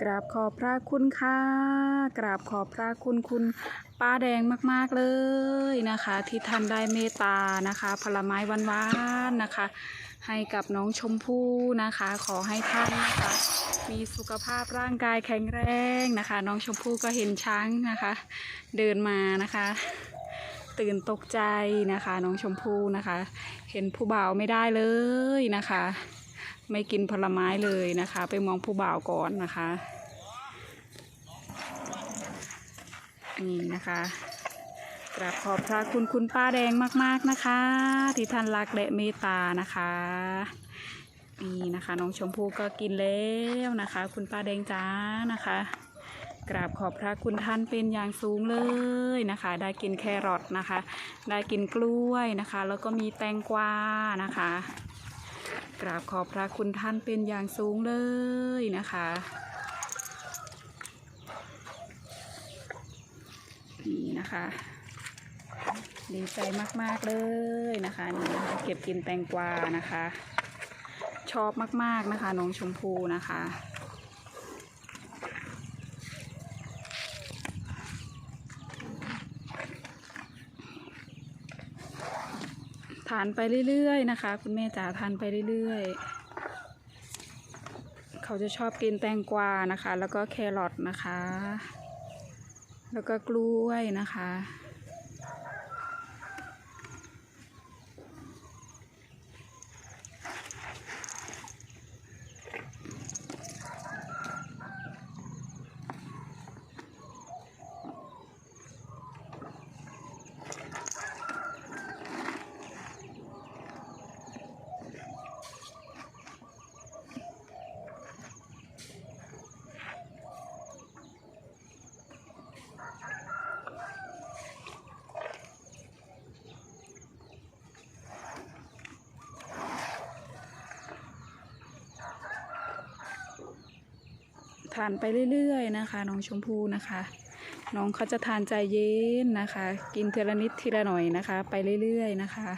กราบขอบพระคุณค่ะ กราบขอบพระคุณคุณป้าแดงมากๆเลยนะคะ ที่ท่านได้เมตตานะคะ ผลไม้หวานๆนะคะ ให้กับน้องชมพู่นะคะ ขอให้ท่านนะคะ มีสุขภาพร่างกายแข็งแรงนะคะ น้องชมพู่ก็เห็นช้างนะคะ เดินมานะคะ ตื่นตกใจนะคะ น้องชมพู่นะคะ เห็นผู้บ่าวไม่ได้เลยนะคะ ไม่กินผลไม้เลยนะคะ ไปมองผู้บ่าวก่อนนะคะนี่นะคะกราบขอบพระคุณคุณป้าแดงมาก ๆนะคะ ที่ท่านรักและเมตตานะคะนี่นะคะน้องชมพู่ก็กินแล้วนะคะ คุณป้าแดงจ้านะคะ กราบขอบพระคุณท่านเป็นอย่างสูงเลยนะคะ ได้กินแครอทนะคะ ได้กินกล้วยนะคะ แล้วก็มีแตงกวานะคะ กราบขอบพระคุณท่านเป็นอย่างสูงเลยนะคะนี่นะคะดีใจมาก ๆ เลยนะคะนี่นะคะเก็บกินแตงกวานะคะ ชอบมาก ๆ นะคะน้องชมพูนะคะ ทานไปเรื่อยๆนะคะ คุณแม่จ๋าทานไปเรื่อยๆ เขาจะชอบกินแตงกวานะคะ แล้วก็แครอทนะคะ แล้วก็กล้วยนะคะานไปเรื่อยๆนะคะ น้องชมพู่นะคะ น้องเขาจะทานใจเย็นนะคะ กินทีละนิดทีละหน่อยนะคะ ไปเรื่อยๆนะคะ